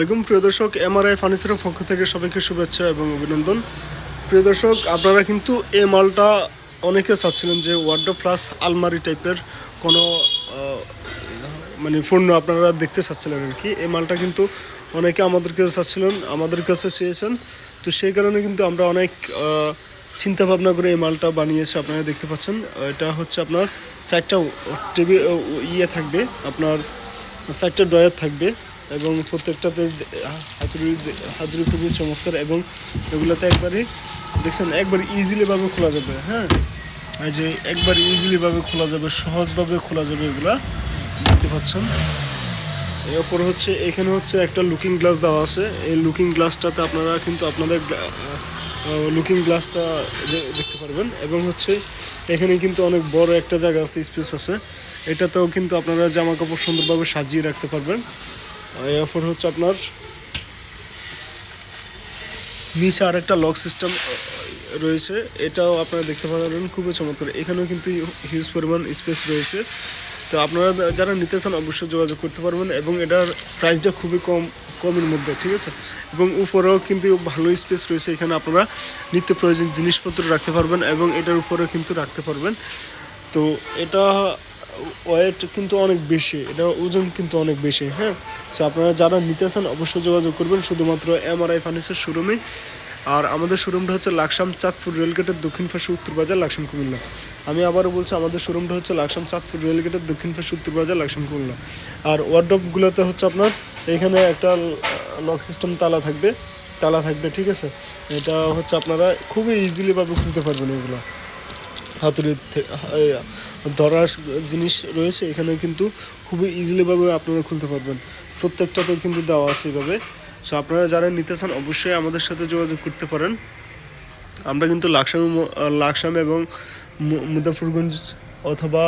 আসসালামাইকুম প্রিয় দর্শক এমআরআই ফার্নিচারের পক্ষ থেকে সবাইকে শুভেচ্ছা এবং অভিনন্দন। প্রিয় দর্শক, আপনারা কিন্তু এই মালটা অনেকে চাচ্ছিলেন যে ওয়ার্ডো প্লাস আলমারি টাইপের কোনো মানে পণ্য আপনারা দেখতে চাচ্ছিলেন আর কি। এই মালটা কিন্তু অনেকে আমাদের কাছে চাচ্ছিলেন, আমাদের কাছে চেয়েছেন। তো সেই কারণে কিন্তু আমরা অনেক চিন্তা ভাবনা করে এই মালটা বানিয়েছে, আপনারা দেখতে পাচ্ছেন। এটা হচ্ছে আপনার চারটা টেবিল ইয়ে থাকবে, আপনার চারটা ড্রয়ার থাকবে এবং প্রত্যেকটাতে হাতুড়ি হাতুড়ি খুবই চমৎকার এবং এগুলোতে একবারে, দেখছেন, একবার ইজিলিভাবে খোলা যাবে হ্যাঁ? এই যে একবার ইজিলিভাবে খোলা যাবে, সহজভাবে খোলা যাবে এগুলা, দেখতে পাচ্ছেন। এরপর হচ্ছে, এখানে হচ্ছে একটা লুকিং গ্লাস দেওয়া আছে। এই লুকিং গ্লাসটাতে আপনারা কিন্তু আপনাদের লুকিং গ্লাসটা পারবেন এবং হচ্ছে এখানে কিন্তু অনেক বড় একটা জায়গা আছে স্পেস আছে। এটাতেও কিন্তু আপনারা জামা কাপড় সুন্দরভাবে সাজিয়ে রাখতে পারবেন। এরপর হচ্ছে আপনার নিচে আর একটা লক সিস্টেম রয়েছে। এটাও আপনারা দেখতে পারবেন, খুবই চমৎকার। এখানেও কিন্তু হিউজ পরিমাণ স্পেস রয়েছে। তো আপনারা যারা নিতে চান, অবশ্যই যোগাযোগ করতে পারবেন এবং এটার প্রাইসটা খুবই কম। কমের মধ্যে, ঠিক আছে? এবং উপরেও কিন্তু ভালো স্পেস রয়েছে। এখানে আপনারা নিত্য প্রয়োজন জিনিসপত্র রাখতে পারবেন এবং এটার উপরেও কিন্তু রাখতে পারবেন। তো এটা ওয়েট কিন্তু অনেক বেশি, এটা ওজন কিন্তু অনেক বেশি হ্যাঁ? তো আপনারা যারা নিতে চান অবশ্যই যোগাযোগ করবেন। শুধুমাত্র এমআরআই ফার্নিচার শোরুমে আর আমাদের শোরুমটা হচ্ছে লাকসাম চাঁদপুর রেলগেটের দক্ষিণ পাশে উত্তর বাজার, লাকসাম কুমিল্লা। আমি আবারও বলছি, আমাদের শোরুমটা হচ্ছে লাকসাম চাঁদপুর রেলগেটের দক্ষিণ পাশে উত্তর বাজার, লাকসাম কুমিল্লা। আর ওয়ার্ড্রপগুলোতে হচ্ছে আপনার এখানে একটা লক সিস্টেম তালা থাকবে তালা থাকবে, ঠিক আছে? এটা হচ্ছে আপনারা খুবই ইজিলিভাবে খুলতে পারবেন এগুলো। হাতুড়ির ধরার জিনিস রয়েছে, এখানে কিন্তু খুবই ইজিলিভাবে আপনারা খুলতে পারবেন। প্রত্যেকটাতে কিন্তু দেওয়া আছে এইভাবে সো আপনারা যারা নিতে চান, অবশ্যই আমাদের সাথে যোগাযোগ করতে পারেন। আমরা কিন্তু লাকসাম লাকসাম এবং মুজাফরগঞ্জ অথবা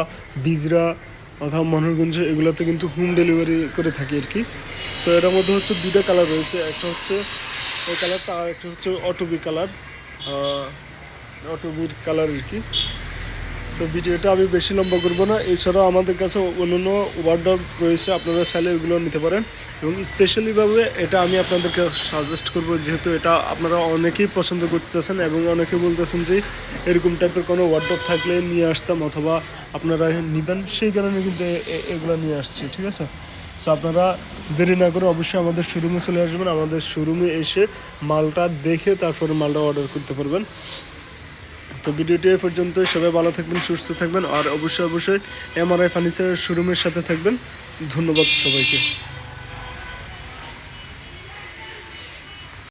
বিজরা অথবা মনোরগঞ্জ এগুলোতে কিন্তু হোম ডেলিভারি করে থাকি আর কি। তো এর মধ্যে হচ্ছে দুইটা কালার রয়েছে, একটা হচ্ছে এই কালারটা আর একটা হচ্ছে অটোবি কালার অটোবির কালার আর কি। সো ভিডিওটা আমি বেশি লম্বা করব না। এছাড়াও আমাদের কাছে অন্যান্য ওয়ার্ডর রয়েছে, আপনারা চাইলে এগুলো নিতে পারেন। এবং স্পেশালিভাবে এটা আমি আপনাদেরকে সাজেস্ট করব, যেহেতু এটা আপনারা অনেকেই পছন্দ করতেছেন এবং অনেকে বলতেছেন যে এরকম টাইপের কোনো ওয়ার্ডর থাকলে নিয়ে আসতাম অথবা আপনারা নেবেন, সেই কারণে কিন্তু এগুলো নিয়ে আসছি, ঠিক আছে? সো আপনারা দেরি না করে অবশ্যই আমাদের শোরুমে চলে আসবেন। আমাদের শোরুমে এসে মালটা দেখে তারপরে মালটা অর্ডার করতে পারবেন। তো ভিডিওটি এ পর্যন্ত সবাই ভালো থাকবেন, সুস্থ থাকবেন, আর অবশ্যই অবশ্যই এমআরআই ফার্নিচারের শোরুমের সাথে থাকবেন। ধন্যবাদ সবাইকে।